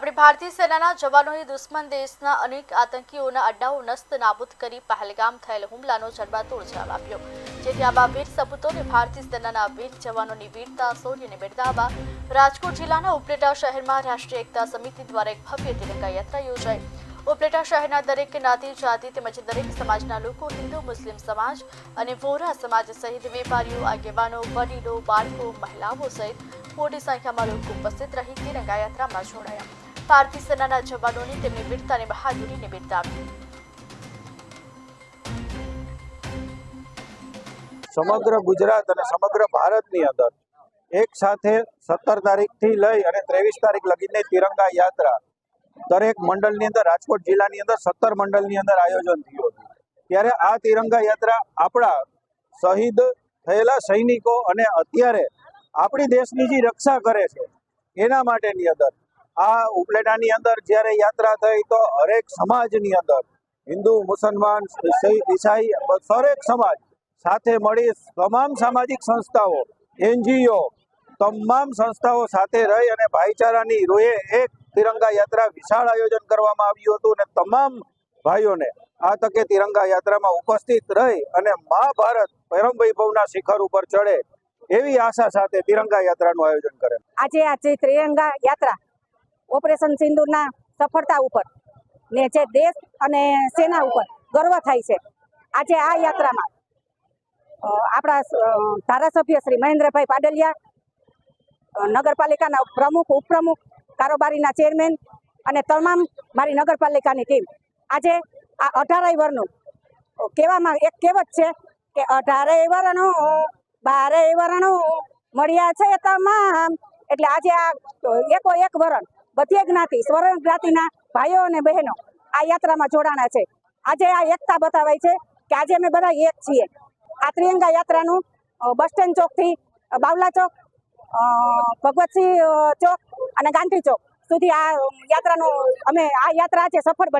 આપણી ભારતીય સેનાના જવાનોએ દુશ્મન દેશના અનેક આતંકીઓના અડ્ડાઓ નસ્ત નાબૂદ કરી પહેલગામ થયેલ હુમલાનો જડબાતોડ જવાબ આપ્યો. જેથી આવા વીર સપૂતોને ભારતીય સેનાના વીર જવાનોની વીરતા શૌર્યને બિરદાવવા રાજકોટ જિલ્લાના ઉપલેટા શહેરમાં રાષ્ટ્રીય એકતા સમિતિ દ્વારા એક ભવ્ય તિરંગા યોજાઈ. ઉપલેટા શહેરના દરેક જ્ઞાતિ જાતિ તેમજ દરેક સમાજના લોકો હિન્દુ, મુસ્લિમ સમાજ અને વોરા સમાજ સહિત વેપારીઓ, આગેવાનો, વડીલો, બાળકો, મહિલાઓ સહિત મોટી સંખ્યામાં લોકો ઉપસ્થિત રહી તિરંગા યાત્રામાં જોડાયા. ભારતીય સેનાના જવાનોની તેમની વીરતા અને બહાદુરીને બિરદાવી સમગ્ર ગુજરાત અને સમગ્ર ભારતની અંદર એક સાથે સત્તર તારીખથી લઈ અને ત્રેવીસ તારીખ લગીને તિરંગા યાત્રા દરેક મંડળની અંદર, રાજકોટ જિલ્લાની અંદર સત્તર મંડળની અંદર આયોજન થયું હતું. ત્યારે આ તિરંગા યાત્રા આપણા શહીદ થયેલા સૈનિકો અને અત્યારે આપણી દેશની જે રક્ષા કરે છે, એના માટેની અંદર આ ઉપલેટાની અંદર જ્યારે યાત્રા થઈ તો હરેક સમાજની અંદર, હિન્દુ, મુસલમાન ઈસાઈ દરેક સમાજ સાથે મળી તમામ સામાજિક સંસ્થાઓ, એનજીઓ, તમામ સંસ્થાઓ સાથે રહી અને ભાઈચારાની રોએ એક તિરંગા યાત્રા વિશાળ આયોજન કરવામાં આવ્યું હતું અને તમામ ભાઈઓને આ તકે તિરંગા યાત્રામાં ઉપસ્થિત રહી અને મહાભારત પરમ વૈભવના શિખર ઉપર ચડે એવી આશા સાથે તિરંગા યાત્રાનું આયોજન કરે. આજે આજે જે ત્રિરંગા યાત્રા ઓપરેશન સિંદુરના સફળતા ઉપર ને જે દેશ અને સેના ઉપર ગર્વ થાય છે. આજે આ યાત્રામાં આપણા ધારાસભ્ય શ્રી મહેન્દ્રભાઈ પાડલિયા નગરપાલિકાના પ્રમુખ, ઉપપ્રમુખ, કારોબારીના ચેરમેન અને તમામ મારી નગરપાલિકાની ટીમ. આજે આ અઢારેય વરનું કહેવામાં એક કહેવત છે કે અઢારેય વર્ષનું બારેય વરણું મળ્યા છે તમામ. એટલે આજે આ એકો એક વરણ બધી જ્ઞાતિ સ્વર્ણ જ્ઞાતિના ભાઈઓ અને બહેનો આ યાત્રામાં જોડાણા છે. આજે આ એકતા બતાવાય છે કે આજે અમે બધા એક છીએ. આ ત્રિયંગા યાત્રાનું બસ સ્ટેન્ડ ચોકથી બાવલા ચોક ભગવતસિંહ ચોક અને ગાંધી ચોક સુધી આ યાત્રાનું, અમે આ યાત્રા આજે સફળ